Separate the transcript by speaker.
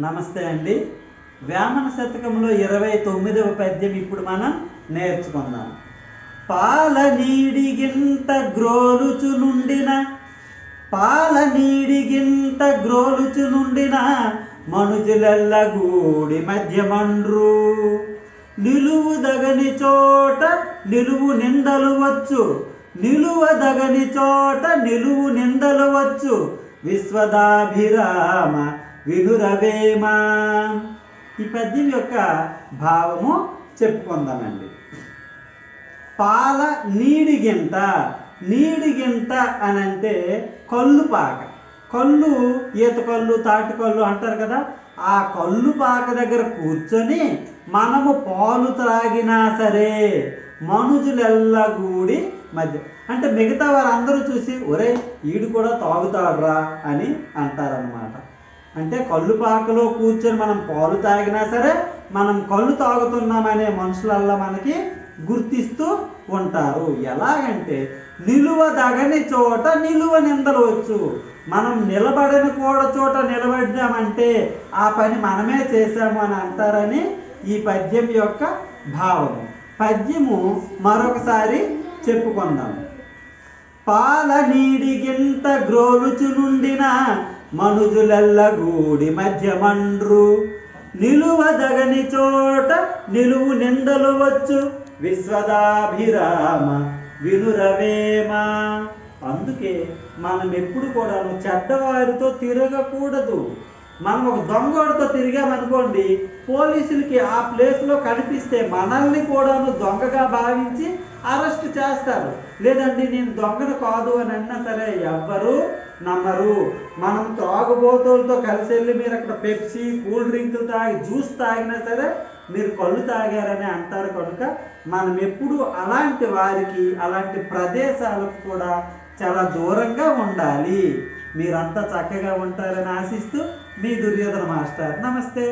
Speaker 1: నమస్తే అండి. వేమన శతకంలో ఇరవై తొమ్మిదవ పద్యం ఇప్పుడు మనం నేర్చుకుందాం. పాల నీడిగింత గ్రోలుచు నుండిన పాల నీడిగింత గ్రోలుచు నుండిన మనుజులెల్ల గూడి మధ్యమండ్రు. నిలువు దగని చోట నిలువు నిందలు వచ్చు నిలువదగని చోట నిలువు నిందలు వచ్చు. విశ్వదాభిరామ వినురవేమా ఈ పద్యం యొక్క భావము చెప్పుకుందామండి. పాల నీడిగింత నీడిగింత అని అంటే కళ్ళు పాక. కళ్ళు ఈత కళ్ళు తాటి కళ్ళు అంటారు కదా ఆ కళ్ళు పాక దగ్గర కూర్చొని మనము పాలు త్రాగినా సరే మనుజులెల్లగూడి మధ్య. అంటే మిగతా వారందరూ చూసి ఒరే ఈడు కూడా తాగుతాడురా అని అంటారనమాట అంటే కళ్ళు పాకలో కూర్చొని మనం పాలు తాగినా సరే మనం కళ్ళు తాగుతున్నామనే మనుషులల్లా మనకి గుర్తిస్తూ ఉంటారు. ఎలాగంటే నిలువ దగని చోట నిలువ నిందలవచ్చు మనం నిలబడని కూడా చోట నిలబడ్డామంటే ఆ పని మనమే చేశాము అని అంటారని ఈ పద్యం యొక్క భావము. పద్యము మరొకసారి చెప్పుకుందాం. పాల నీడిగింత గ్రోలుచు నుండిన మనుజులెల్ల గూడి మధ్య మండ్రు నిలువ నిలువదగని చోట నిలువు నిందలు వచ్చు. విశ్వదాభిరామ వినురవేమ. అందుకే మనం ఎప్పుడు కూడాను చెడ్డవారితో తిరగకూడదు. మనం ఒక దొంగోడితో తిరిగామనుకోండి పోలీసులకి ఆ ప్లేస్లో కనిపిస్తే మనల్ని కూడాను దొంగగా భావించి అరెస్ట్ చేస్తారు. లేదండి నేను దొంగను కాదు అని అన్నా సరే ఎవ్వరు నమ్మరు. మనం త్రాగుబోతులతో కలిసి వెళ్ళి మీరు అక్కడ పెప్సీ కూల్ డ్రింకులు తాగి జ్యూస్ తాగినా సరే మీరు కళ్ళు తాగారని అంటారు కనుక మనం ఎప్పుడు అలాంటి వారికి అలాంటి ప్రదేశాలకు కూడా చాలా దూరంగా ఉండాలి. మీరంతా చక్కగా ఉంటారని ఆశిస్తూ మీ దుర్యోధన మాస్టర్. నమస్తే.